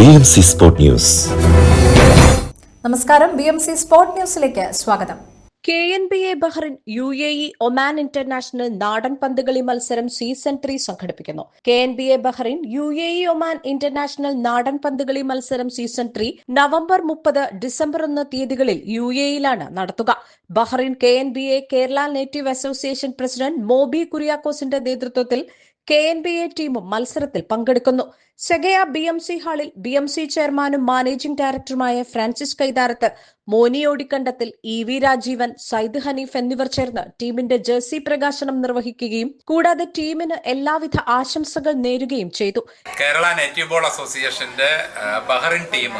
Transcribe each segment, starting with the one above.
B M C sport news നമസ്കാരം. B M C sport ന്യൂസിലേക്ക് സ്വാഗതം. K N B A Bahrain U A E Oman international നാടൻ പന്തുകളി മത്സരം season three സംഘടിപ്പിക്കുന്നു. K N B A Bahrain U A E Oman international നാടൻ പന്തുകളി മത്സരം സീസൺ ത്രീ നവംബർ മുപ്പത് ഡിസംബർ എന്ന തീയതികളിൽ യു എ ഇയിലാണ് നടത്തുക. Bahrain K N B A Kerala native association president Mobi കുര്യാക്കോസിന്റെ നേതൃത്വത്തിൽ കെ എൻ ബി എ ടീമും മത്സരത്തിൽ പങ്കെടുക്കുന്നു. സെഗയ ബി എം സി ഹാളിൽ ബി എം സി ചെയർമാനും മാനേജിംഗ് ഡയറക്ടറുമായ Francis Kaitharath Moni Odikandathil E V Rajeevan Syed Haneef എന്നിവർ ചേർന്ന് ടീമിന്റെ ജേഴ്സി പ്രകാശനം നിർവഹിക്കുകയും കൂടാതെ ടീമിന് എല്ലാവിധ ആശംസകൾ നേരുകയും ചെയ്തു. കേരള നെറ്റ്ബോൾ ബോൾ അസോസിയേഷന്റെ ബഹറിൻ ടീം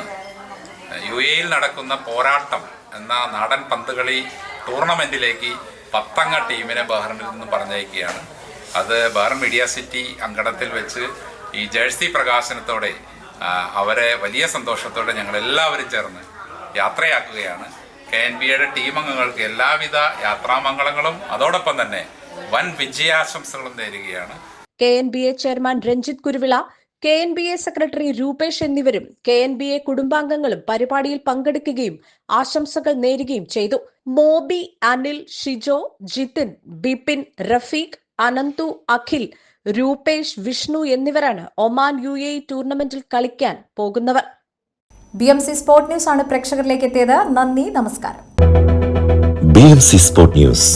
യു എയിൽ നടക്കുന്ന പോരാട്ടം എന്ന നാടൻ പന്തുകളി ടൂർണമെന്റിലേക്ക് പത്തംഗ ടീമിനെ ബഹറിനിൽ നിന്ന് പറഞ്ഞയക്കുകയാണ്. അത് ബാർ മീഡിയ സിറ്റി അങ്കണത്തിൽ വെച്ച് ഈ ജേഴ്സി പ്രകാശനത്തോടെ അവരെ വലിയ സന്തോഷത്തോടെ ഞങ്ങൾ എല്ലാവരും ചേർന്ന് യാത്രയാക്കുകയാണ്. കെ എൻ ബി എയുടെ ടീം അംഗങ്ങൾക്ക് എല്ലാവിധ യാത്രാമംഗളങ്ങളും അതോടൊപ്പം തന്നെ വൻ വിജയാശംസകളും നേരുകയാണ്. K N B A chairman Ranjith Kuruvila K N B A secretary Rupesh എന്നിവരും കെ എൻ ബി എ കുടുംബാംഗങ്ങളും പരിപാടിയിൽ പങ്കെടുക്കുകയും ആശംസകൾ നേരുകയും ചെയ്തു. മോബി അനിൽ ഷിജോ ജിതിൻ ബിപിൻ റഫീഖ് അനന്തു അഖിൽ രൂപേഷ് വിഷ്ണു എന്നിവരാണ് ഒമാൻ യു എ ടൂർണമെന്റിൽ കളിക്കാൻ പോകുന്നവർ. B M C sport news ആണ് പ്രേക്ഷകരിലേക്ക് എത്തിയത്. നന്ദി നമസ്കാരം. B M C sport news.